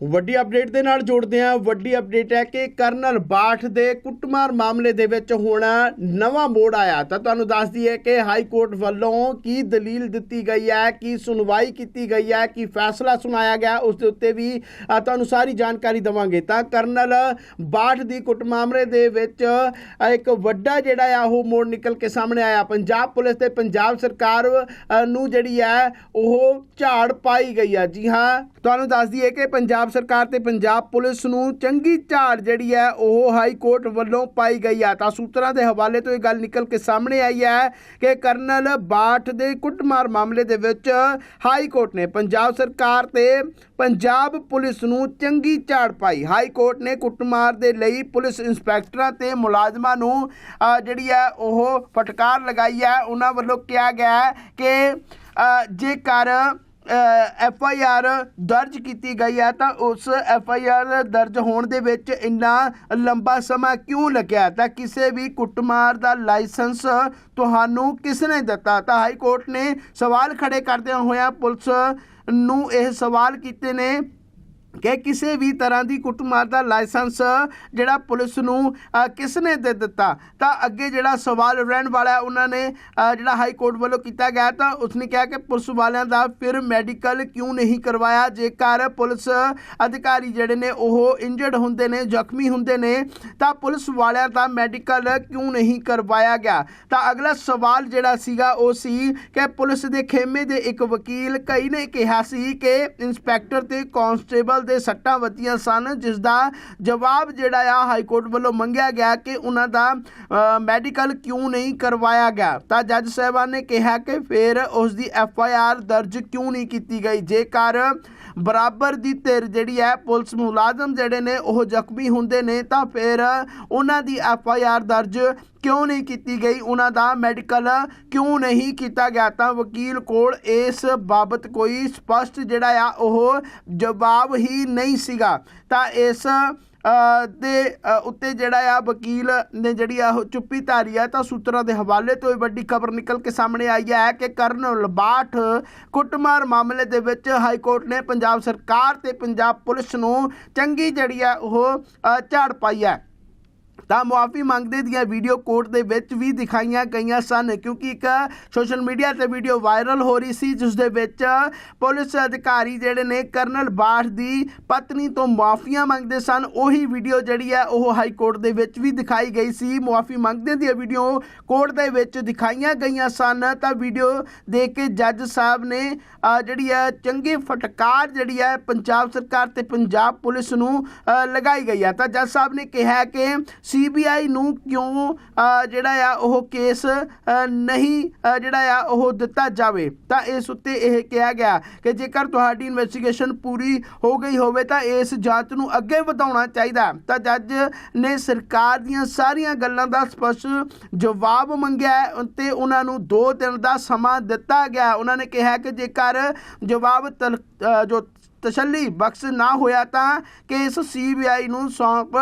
ਵੱਡੀ ਅਪਡੇਟ ਦੇ ਨਾਲ ਜੋੜਦੇ ਹਾਂ। ਵੱਡੀ ਅਪਡੇਟ ਹੈ ਕਿ ਕਰਨਲ ਬਾਠ ਦੇ ਕੁੱਟਮਾਰ ਮਾਮਲੇ ਦੇ ਵਿੱਚ ਹੁਣ ਨਵਾਂ ਮੋੜ ਆਇਆ। ਤਾਂ ਤੁਹਾਨੂੰ ਦੱਸ ਦਈਏ ਕਿ ਹਾਈ ਕੋਰਟ ਵੱਲੋਂ ਕੀ ਦਲੀਲ ਦਿੱਤੀ ਗਈ ਹੈ, ਕੀ ਸੁਣਵਾਈ ਕੀਤੀ ਗਈ ਹੈ, ਕੀ ਫੈਸਲਾ ਸੁਣਾਇਆ ਗਿਆ, ਉਸ ਦੇ ਉੱਤੇ ਵੀ ਤੁਹਾਨੂੰ ਸਾਰੀ ਜਾਣਕਾਰੀ ਦਵਾਂਗੇ। ਤਾਂ ਕਰਨਲ ਬਾਠ ਦੀ ਕੁੱਟ ਮਾਮਲੇ ਦੇ ਵਿੱਚ ਇੱਕ ਵੱਡਾ ਜਿਹੜਾ ਆ, ਉਹ ਮੋੜ ਨਿਕਲ ਕੇ ਸਾਹਮਣੇ ਆਇਆ। ਪੰਜਾਬ ਪੁਲਿਸ ਤੇ ਪੰਜਾਬ ਸਰਕਾਰ ਨੂੰ ਜਿਹੜੀ ਹੈ, ਉਹ ਝਾੜ ਪਾਈ ਗਈ ਹੈ। ਜੀ ਹਾਂ, ਤੁਹਾਨੂੰ ਦੱਸ ਦਈਏ ਕਿ ਪੰਜਾਬ ਸਰਕਾਰ ਤੇ ਪੰਜਾਬ ਪੁਲਿਸ ਨੂੰ ਚੰਗੀ ਝਾੜ ਜਿਹੜੀ ਹੈ, ਉਹ ਹਾਈ ਕੋਰਟ ਵੱਲੋਂ ਪਾਈ ਗਈ ਆ। ਤਾਂ ਸੂਤਰਾਂ ਦੇ ਹਵਾਲੇ ਤੋਂ ਇਹ ਗੱਲ ਨਿਕਲ ਕੇ ਸਾਹਮਣੇ ਆਈ ਹੈ ਕਿ ਕਰਨਲ ਬਾਠ ਦੇ ਕੁੱਟਮਾਰ ਮਾਮਲੇ ਦੇ ਵਿੱਚ ਹਾਈ ਕੋਰਟ ਨੇ ਪੰਜਾਬ ਸਰਕਾਰ ਤੇ ਪੰਜਾਬ ਪੁਲਿਸ ਨੂੰ ਚੰਗੀ ਝਾੜ ਪਾਈ। ਹਾਈ ਕੋਰਟ ਨੇ ਕੁੱਟਮਾਰ ਦੇ ਲਈ ਪੁਲਿਸ ਇੰਸਪੈਕਟਰਾਂ ਤੇ ਮੁਲਾਜ਼ਮਾਂ ਨੂੰ ਜਿਹੜੀ ਹੈ, ਉਹ ਫਟਕਾਰ ਲਗਾਈ ਹੈ। ਉਹਨਾਂ ਵੱਲੋਂ ਕਿਹਾ ਗਿਆ ਕਿ ਜੇਕਰ ਐਫ ਆਈ ਆਰ ਦਰਜ ਕੀਤੀ ਗਈ ਹੈ ਤਾਂ ਉਸ ਐਫ ਆਈ ਆਰ ਦਰਜ ਹੋਣ ਦੇ ਵਿੱਚ ਇੰਨਾ ਲੰਬਾ ਸਮਾਂ ਕਿਉਂ ਲੱਗਿਆ? ਤਾਂ ਕਿਸੇ ਵੀ ਕੁੱਟਮਾਰ ਦਾ ਲਾਇਸੈਂਸ ਤੁਹਾਨੂੰ ਕਿਸ ਨੇ ਦਿੱਤਾ? ਤਾਂ ਹਾਈ ਕੋਰਟ ਨੇ ਸਵਾਲ ਖੜੇ ਕਰਦਿਆਂ ਹੋਇਆਂ ਪੁਲਿਸ ਨੂੰ ਇਹ ਸਵਾਲ ਕੀਤੇ ਨੇ ਕਿ ਕਿਸੇ ਵੀ ਤਰ੍ਹਾਂ ਦੀ ਕੁੱਟਮਾਰ ਦਾ ਲਾਇਸੈਂਸ ਜਿਹੜਾ ਪੁਲਿਸ ਨੂੰ ਕਿਸ ਨੇ ਦੇ ਦਿੱਤਾ? ਤਾਂ ਅੱਗੇ ਜਿਹੜਾ ਸਵਾਲ ਰਹਿਣ ਵਾਲਾ ਹੈ, ਉਹਨਾਂ ਨੇ ਜਿਹੜਾ ਹਾਈ ਕੋਰਟ ਵੱਲੋਂ ਕੀਤਾ ਗਿਆ ਤਾਂ ਉਸਨੇ ਕਿਹਾ ਕਿ ਪੁਲਿਸ ਵਾਲਿਆਂ ਦਾ ਫਿਰ ਮੈਡੀਕਲ ਕਿਉਂ ਨਹੀਂ ਕਰਵਾਇਆ? ਜੇਕਰ ਪੁਲਿਸ ਅਧਿਕਾਰੀ ਜਿਹੜੇ ਨੇ ਉਹ ਇੰਜਰਡ ਹੁੰਦੇ ਨੇ, ਜ਼ਖਮੀ ਹੁੰਦੇ ਨੇ, ਤਾਂ ਪੁਲਿਸ ਵਾਲਿਆਂ ਦਾ ਮੈਡੀਕਲ ਕਿਉਂ ਨਹੀਂ ਕਰਵਾਇਆ ਗਿਆ? ਤਾਂ ਅਗਲਾ ਸਵਾਲ ਜਿਹੜਾ ਸੀਗਾ, ਉਹ ਸੀ ਕਿ ਪੁਲਿਸ ਦੇ ਖੇਮੇ ਦੇ ਇੱਕ ਵਕੀਲ ਕਈ ਨੇ ਕਿਹਾ ਸੀ ਕਿ ਇੰਸਪੈਕਟਰ ਤੇ ਕਾਂਸਟੇਬਲ ਦੇ ਸੱਟਾਂ ਵੱਜੀਆਂ ਸਨ ਜਿਸ ਦਾ ਜਵਾਬ ਜਿਹੜਾ ਆ ਹਾਈ ਕੋਰਟ ਵੱਲੋਂ ਮੰਗਿਆ ਗਿਆ ਕਿ ਉਹਨਾਂ ਦਾ ਮੈਡੀਕਲ ਕਿਉਂ ਨਹੀਂ ਕਰਵਾਇਆ ਗਿਆ। ਤਾਂ ਜੱਜ ਸਾਹਿਬਾਨ ਨੇ ਕਿਹਾ ਕਿ ਫਿਰ ਉਸ ਦੀ ਐਫ ਆਈ ਆਰ ਦਰਜ ਕਿਉਂ ਨਹੀਂ ਕੀਤੀ ਗਈ? ਜੇਕਰ ਬਰਾਬਰ ਦੀ ਧਿਰ ਜਿਹੜੀ ਹੈ, ਪੁਲਿਸ ਮੁਲਾਜ਼ਮ ਜਿਹੜੇ ਨੇ, ਉਹ ਜ਼ਖਮੀ ਹੁੰਦੇ ਨੇ, ਤਾਂ ਫਿਰ ਉਹਨਾਂ ਦੀ ਐਫ ਆਈ ਆਰ ਦਰਜ ਕਿਉਂ ਨਹੀਂ ਕੀਤੀ ਗਈ? ਉਹਨਾਂ ਦਾ ਮੈਡੀਕਲ ਕਿਉਂ ਨਹੀਂ ਕੀਤਾ ਗਿਆ? ਤਾਂ ਵਕੀਲ ਕੋਲ ਇਸ ਬਾਬਤ ਕੋਈ ਸਪਸ਼ਟ ਜਿਹੜਾ ਆ, ਉਹ ਜਵਾਬ ਹੀ ਨਹੀਂ ਸੀਗਾ। ਤਾਂ ਇਸ ਦੇ ਉੱਤੇ ਜਿਹੜਾ ਆ ਵਕੀਲ ਨੇ ਜਿਹੜੀ ਆ ਉਹ ਚੁੱਪੀ ਧਾਰੀ ਆ, ਤਾਂ ਸੂਤਰਾਂ ਦੇ ਹਵਾਲੇ ਤੋਂ ਇਹ ਵੱਡੀ ਖਬਰ ਨਿਕਲ ਕੇ ਸਾਹਮਣੇ ਆਈ ਹੈ ਕਿ ਕਰਨ ਲਬਾਠ ਕੁੱਟਮਾਰ ਮਾਮਲੇ ਦੇ ਵਿੱਚ ਹਾਈ ਕੋਰਟ ਨੇ ਪੰਜਾਬ ਸਰਕਾਰ ਤੇ ਪੰਜਾਬ ਪੁਲਿਸ ਨੂੰ ਚੰਗੀ ਜਿਹੜੀ ਆ ਉਹ ਝਾੜ ਪਾਈ ਹੈ। ਤਾਂ ਮੁਆਫੀ ਮੰਗਦੇ ਦੀਆਂ ਵੀਡੀਓ ਕੋਰਟ ਦੇ ਵਿੱਚ ਵੀ ਦਿਖਾਈਆਂ ਗਈਆਂ ਸਨ, ਕਿਉਂਕਿ ਇੱਕ ਸੋਸ਼ਲ ਮੀਡੀਆ ਤੇ ਵੀਡੀਓ ਵਾਇਰਲ ਹੋ ਰਹੀ ਸੀ ਜਿਸ ਦੇ ਵਿੱਚ ਪੁਲਿਸ ਅਧਿਕਾਰੀ ਜਿਹੜੇ ਨੇ ਕਰਨਲ ਬਾਠ ਦੀ ਪਤਨੀ ਤੋਂ ਮੁਆਫੀਆਂ ਮੰਗਦੇ ਸਨ। ਉਹੀ ਵੀਡੀਓ ਜਿਹੜੀ ਹੈ, ਉਹ ਹਾਈ ਕੋਰਟ ਦੇ ਵਿੱਚ ਵੀ ਦਿਖਾਈ ਗਈ ਸੀ। ਮੁਆਫੀ ਮੰਗਦੇ ਦੀਆਂ ਵੀਡੀਓ ਕੋਰਟ ਦੇ ਵਿੱਚ ਦਿਖਾਈਆਂ ਗਈਆਂ ਸਨ। ਤਾਂ ਵੀਡੀਓ ਦੇਖ ਕੇ ਜੱਜ ਸਾਹਿਬ ਨੇ ਜਿਹੜੀ ਹੈ, ਚੰਗੀ ਫਟਕਾਰ ਜਿਹੜੀ ਹੈ, ਪੰਜਾਬ ਸਰਕਾਰ ਤੇ ਪੰਜਾਬ ਪੁਲਿਸ ਨੂੰ ਲਗਾਈ ਗਈ ਹੈ। ਤਾਂ ਜੱਜ ਸਾਹਿਬ ਨੇ ਕਿਹਾ ਕਿ ਸੀਬੀਆਈ ਨੂੰ ਕਿਉਂ ਜਿਹੜਾ ਆ ਉਹ ਕੇਸ ਨਹੀਂ ਜਿਹੜਾ ਆ ਉਹ ਦਿੱਤਾ ਜਾਵੇ? ਤਾਂ ਇਸ ਉੱਤੇ ਇਹ ਕਿਹਾ ਗਿਆ ਕਿ ਜੇਕਰ ਤੁਹਾਡੀ ਇਨਵੈਸਟੀਗੇਸ਼ਨ ਪੂਰੀ ਹੋ ਗਈ ਹੋਵੇ ਤਾਂ ਇਸ ਜਾਂਚ ਨੂੰ ਅੱਗੇ ਵਧਾਉਣਾ ਚਾਹੀਦਾ। ਤਾਂ ਜੱਜ ਨੇ ਸਰਕਾਰ ਦੀਆਂ ਸਾਰੀਆਂ ਗੱਲਾਂ ਦਾ ਸਪਸ਼ਟ ਜਵਾਬ ਮੰਗਿਆ ਹੈ। ਤੇ ਉਹਨਾਂ ਨੂੰ 2 ਦਿਨ ਦਾ ਸਮਾਂ ਦਿੱਤਾ ਗਿਆ। ਉਹਨਾਂ ਨੇ ਕਿਹਾ ਕਿ ਜੇਕਰ ਜਵਾਬ ਤਲ- ਜੋ ਤਸੱਲੀ ਬਖਸ਼ ਨਾ ਹੋਇਆ ਤਾਂ ਕੇਸ ਸੀਬੀਆਈ ਨੂੰ ਸੌਂਪ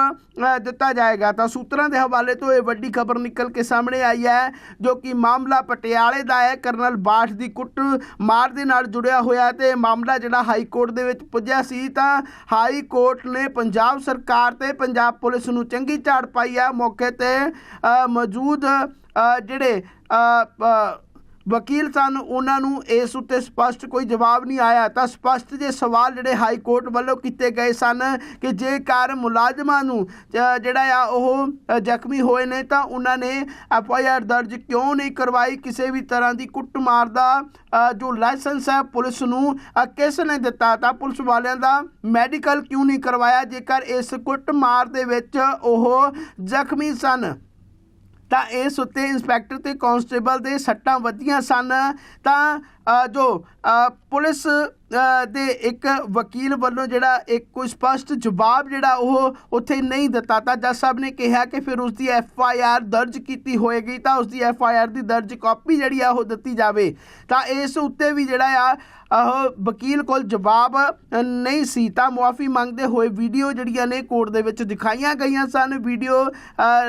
ਦਿੱਤਾ ਜਾਏਗਾ। ਤਾਂ ਸੂਤਰਾਂ ਦੇ ਹਵਾਲੇ ਤੋਂ ਇਹ ਵੱਡੀ ਖਬਰ ਨਿਕਲ ਕੇ ਸਾਹਮਣੇ ਆਈ ਹੈ, ਜੋ ਕਿ ਮਾਮਲਾ ਪਟਿਆਲੇ ਦਾ ਹੈ। ਕਰਨਲ ਬਾਠ ਦੀ ਕੁੱਟ ਮਾਰ ਦੇ ਨਾਲ ਜੁੜਿਆ ਹੋਇਆ ਤੇ ਇਹ ਮਾਮਲਾ ਜਿਹੜਾ ਹਾਈ ਕੋਰਟ ਦੇ ਵਿੱਚ ਪੁੱਜਿਆ ਸੀ, ਤਾਂ ਹਾਈ ਕੋਰਟ ਨੇ ਪੰਜਾਬ ਸਰਕਾਰ ਤੇ ਪੰਜਾਬ ਪੁਲਿਸ ਨੂੰ ਚੰਗੀ ਝਾੜ ਪਾਈ ਹੈ। ਮੌਕੇ ਤੇ ਮੌਜੂਦ ਜਿਹੜੇ ਵਕੀਲ ਸਨ, ਉਹਨਾਂ ਨੂੰ ਇਸ ਉੱਤੇ ਸਪਸ਼ਟ ਕੋਈ ਜਵਾਬ ਨਹੀਂ ਆਇਆ। ਤਾਂ ਸਪਸ਼ਟ ਜੇ ਸਵਾਲ ਜਿਹੜੇ ਹਾਈ ਕੋਰਟ ਵੱਲੋਂ ਕੀਤੇ ਗਏ ਸਨ ਕਿ ਜੇਕਰ ਮੁਲਾਜ਼ਮਾਂ ਨੂੰ ਜਿਹੜਾ ਆ ਉਹ ਜ਼ਖਮੀ ਹੋਏ ਨੇ, ਤਾਂ ਉਹਨਾਂ ਨੇ ਐਫ ਆਈ ਆਰ ਦਰਜ ਕਿਉਂ ਨਹੀਂ ਕਰਵਾਈ? ਕਿਸੇ ਵੀ ਤਰ੍ਹਾਂ ਦੀ ਕੁੱਟਮਾਰ ਦਾ ਜੋ ਲਾਇਸੈਂਸ ਹੈ, ਪੁਲਿਸ ਨੂੰ ਕਿਸ ਨੇ ਦਿੱਤਾ? ਤਾਂ ਪੁਲਿਸ ਵਾਲਿਆਂ ਦਾ ਮੈਡੀਕਲ ਕਿਉਂ ਨਹੀਂ ਕਰਵਾਇਆ? ਜੇਕਰ ਇਸ ਕੁੱਟਮਾਰ ਦੇ ਵਿੱਚ ਉਹ ਜ਼ਖਮੀ ਸਨ ਤਾਂ ਇਸ ਉੱਤੇ ਇੰਸਪੈਕਟਰ ਤੇ ਕਾਂਸਟੇਬਲ ਦੇ ਸੱਟਾਂ ਵੱਜੀਆਂ ਸਨ। ਤਾਂ ਜੋ ਪੁਲਿਸ ਦੇ ਇੱਕ ਵਕੀਲ ਵੱਲੋਂ ਜਿਹੜਾ ਇੱਕ ਕੋਈ ਸਪਸ਼ਟ ਜਵਾਬ ਜਿਹੜਾ ਉਹ ਉੱਥੇ ਨਹੀਂ ਦਿੱਤਾ। ਤਾਂ ਜੱਜ ਸਾਹਿਬ ਨੇ ਕਿਹਾ ਕਿ ਫਿਰ ਉਸ ਦੀ ਐਫ ਆਈ ਆਰ ਦਰਜ ਕੀਤੀ ਹੋਏਗੀ, ਤਾਂ ਉਸ ਦੀ ਐਫ ਆਈ ਆਰ ਦੀ ਦਰਜ ਕਾਪੀ ਜਿਹੜੀ ਆ ਉਹ ਦਿੱਤੀ ਜਾਵੇ। ਤਾਂ ਇਸ ਉੱਤੇ ਵੀ ਜਿਹੜਾ ਆ ਉਹ ਵਕੀਲ ਕੋਲ ਜਵਾਬ ਨਹੀਂ ਸੀ। ਤਾਂ ਮੁਆਫੀ ਮੰਗਦੇ ਹੋਏ ਵੀਡੀਓ ਜਿਹੜੀਆਂ ਨੇ ਕੋਰਟ ਦੇ ਵਿੱਚ ਦਿਖਾਈਆਂ ਗਈਆਂ ਸਨ। ਵੀਡੀਓ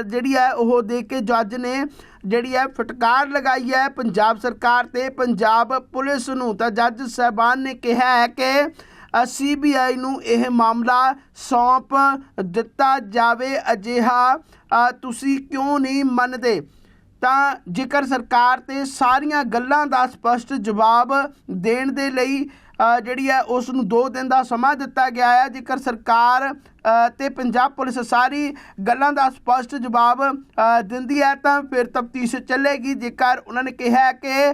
ਜਿਹੜੀ ਆ ਉਹ ਦੇਖ ਕੇ ਜੱਜ ਨੇ ਜਿਹੜੀ ਹੈ ਫਟਕਾਰ ਲਗਾਈ ਹੈ ਪੰਜਾਬ ਸਰਕਾਰ ਤੇ ਪੰਜਾਬ ਪੁਲਿਸ ਨੂੰ, ਤਾਂ ਜੱਜ ਸਾਹਿਬਾਨ ਨੇ ਕਿਹਾ ਹੈ ਕਿ ਸੀਬੀਆਈ ਨੂੰ ਇਹ ਮਾਮਲਾ ਸੌਂਪ ਦਿੱਤਾ ਜਾਵੇ। ਅਜਿਹਾ ਤੁਸੀਂ ਕਿਉਂ ਨਹੀਂ ਮੰਨਦੇ? ਤਾਂ ਜੇਕਰ ਸਰਕਾਰ ਤੇ ਸਾਰੀਆਂ ਗੱਲਾਂ ਦਾ ਸਪਸ਼ਟ ਜਵਾਬ ਦੇਣ ਦੇ ਲਈ ਜਿਹੜੀ ਹੈ ਉਸ ਨੂੰ 2 ਦਿਨ ਦਾ ਸਮਾਂ ਦਿੱਤਾ ਗਿਆ ਹੈ। ਜੇਕਰ ਸਰਕਾਰ ਅ, ਤੇ ਪੰਜਾਬ ਪੁਲਿਸ ਸਾਰੀ ਗੱਲਾਂ ਦਾ ਸਪਸ਼ਟ ਜਵਾਬ ਦਿੰਦੀ ਹੈ ਤਾਂ ਫਿਰ ਤਫਤੀਸ਼ ਚੱਲੇਗੀ। ਜੇਕਰ ਉਹਨਾਂ ਨੇ ਕਿਹਾ ਕਿ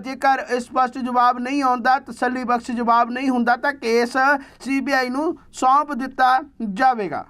ਜੇਕਰ ਇਹ ਸਪਸ਼ਟ ਜਵਾਬ ਨਹੀਂ ਆਉਂਦਾ ਤਸੱਲੀ ਬਖਸ਼ ਜਵਾਬ ਨਹੀਂ ਹੁੰਦਾ ਤਾਂ ਕੇਸ ਸੀਬੀਆਈ ਨੂੰ ਸੌਂਪ ਦਿੱਤਾ ਜਾਵੇਗਾ।